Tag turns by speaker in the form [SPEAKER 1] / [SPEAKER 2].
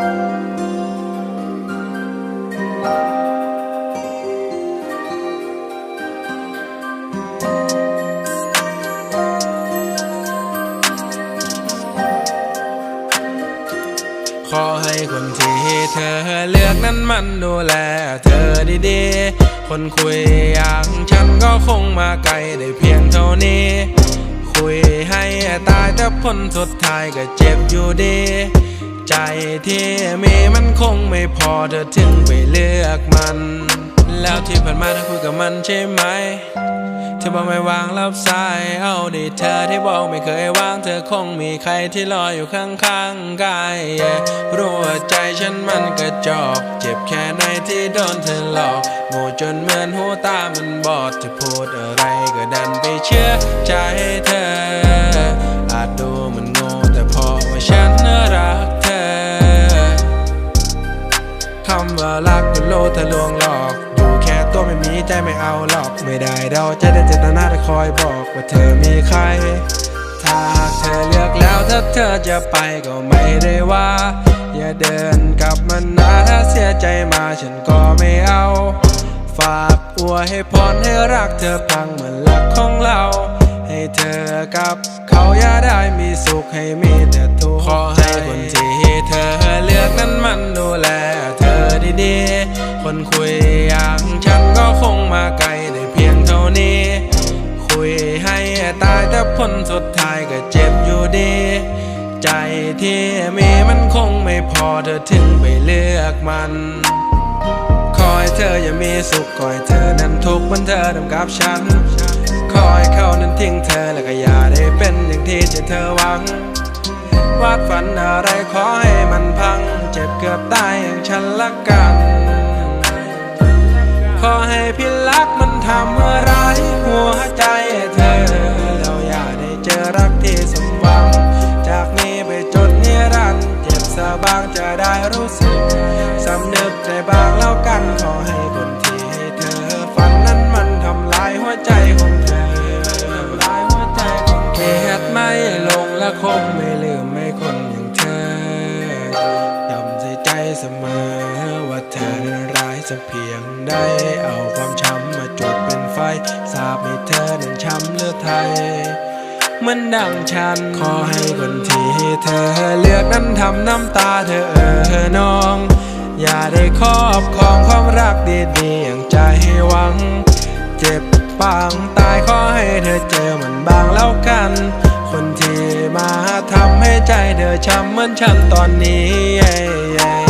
[SPEAKER 1] ขอให้คนที่เธอเลือกนั้นมันดูแลเธอดีๆ คนคุยอย่างฉันก็คงมาไกลได้เพียงเท่านี้ คุยให้ตายแต่ผลสุดท้ายก็เจ็บอยู่ดี ใจที่มีมันคงไม่พอเธอถึงไปเลือกมัน แล้วที่ผ่านมาเธอคุยกับมันใช่ไหมเธอบอกไม่วางรับสายเอาดิเธอที่บอกไม่เคยวางเธอคงมีใครที่รออยู่ข้างๆกาย yeah รู้ว่าใจฉันมันกระจอกเจ็บแค่ไหนที่โดนเธอหลอกโง่จนเหมือนหูตามันบอดจะพูดอะไรก็ดันไปเชื่อใจเธอ คำว่ารักก็โลทะลวงหลอกอยู่แค่ตัวไม่มีใจไม่เอาหรอก ไม่ได้เราจะได้เจตนาแต่คอยบอกว่าเธอมีใคร ถ้าเธอเลือกแล้วถ้าเธอจะไปก็ไม่ได้ว่า อย่าเดินกลับมันนะถ้าเสียใจมาฉันก็ไม่เอา ฝากอวยให้พรให้รักเธอพังเหมือนรักของเรา ให้เธอกับเขาอย่าได้มีสุขให้มี คุยอย่างฉันก็คงมาไกลได้เพียงเท่านี้ คุยให้ตายแต่ผลสุดท้ายก็เจ็บอยู่ดี ใจที่มีมันคงไม่พอเธอถึงไปเลือกมันขอให้เธออย่ามีสุขขอให้เธอนั้นทุกข์มือนเธอทำกับฉันขอให้เขานั้นทิ้งเธอแล้วก็อย่าได้เป็นอย่างที่ใจเธอหวังวาดฝันอะไรขอให้มันพัง เจ็บเกือบตายอย่างฉันละกัน ขอให้พี่รักมันทำเมื่อไรายหัวใจเธอ เราอย่าได้เจอรักที่สมหวัง จากนี้ไปจนนิรันดร์เจ็บสะบางจะได้รู้สึกสำนึกได้บ้างแล้วกันขอให้คนที่เธอฝันนั้นมันทำลายหัวใจของเธอทำลายหัวใจของเธอเหตุไม่ลงและคงไม่ลืมไม่คนอย่างเธอจำใส่ใจเสมอว่าเธอนั้นร้าย สักเพียงใด เอาความช้ำมาจุดเป็นไฟ สาบให้เธอนั้นช้ำเลือดไทยเหมือนดังฉัน ขอให้คนที่เธอเลือกนั้นทำน้ำตาเธอเออน้อง อย่าได้ครอบครองความรักดีๆอย่างใจให้หวัง เจ็บปางตายขอให้เธอเจอมันบางแล้วกัน คนที่มาทำให้ใจเธอช้ำเหมือนฉันตอนนี้